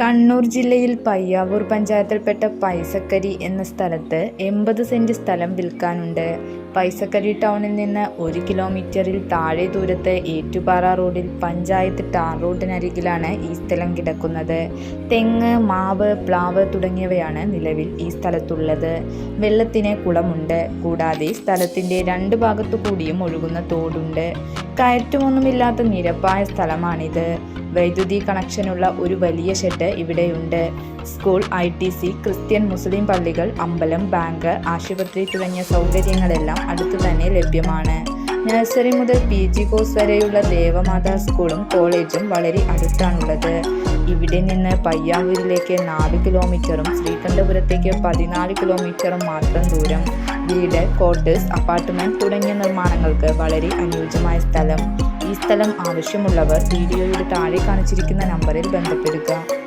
കണ്ണൂർ ജില്ലയിൽ പയ്യാവൂർ പഞ്ചായത്തിൽപ്പെട്ട പൈസക്കരി എന്ന സ്ഥലത്ത് എൺപത് സെന്റ് സ്ഥലം വിൽക്കാനുണ്ട്. പൈസക്കരി ടൗണിൽ നിന്ന് ഒരു കിലോമീറ്ററിൽ താഴെ ദൂരത്ത് ഏറ്റുപാറ റോഡിൽ പഞ്ചായത്ത് ടാർ റോഡിനരികിലാണ് ഈ സ്ഥലം കിടക്കുന്നത്. തെങ്ങ് മാവ് പ്ലാവ് തുടങ്ങിയവയാണ് നിലവിൽ ഈ സ്ഥലത്തുള്ളത്. വെള്ളത്തിന് കുളമുണ്ട്. കൂടാതെ സ്ഥലത്തിന്റെ രണ്ട് ഭാഗത്തു കൂടിയും ഒഴുകുന്ന തോടുണ്ട്. കയറ്റമൊന്നുമില്ലാത്ത നിരപ്പായ സ്ഥലമാണിത്. വൈദ്യുതി കണക്ഷനുള്ള ഒരു വലിയ ഷെഡ് ഇവിടെയുണ്ട്. School I T C Christian Muslim പള്ളികൾ അമ്പലം ബാങ്ക് ആശുപത്രി തുടങ്ങിയ സൗകര്യങ്ങളെല്ലാം അടുത്തു തന്നെ ലഭ്യമാണ്. നഴ്സറി മുതൽ പി ജി കോഴ്സ് വരെയുള്ള ദേവമാതാ സ്കൂളും കോളേജും വളരെ അടുത്താണുള്ളത്. ഇവിടെ നിന്ന് പയ്യാവൂരിലേക്ക് നാല് കിലോമീറ്ററും ശ്രീകണ്ഠപുരത്തേക്ക് പതിനാല് കിലോമീറ്ററും മാത്രം ദൂരം. വീട് കോട്ടേഴ്സ് അപ്പാർട്ട്മെന്റ് തുടങ്ങിയ നിർമ്മാണങ്ങൾക്ക് വളരെ അനുയോജ്യമായ സ്ഥലം. സ്ഥലം ആവശ്യമുള്ളവർ വീഡിയോയുടെ താഴെ കാണിച്ചിരിക്കുന്ന നമ്പറിൽ ബന്ധപ്പെടുക.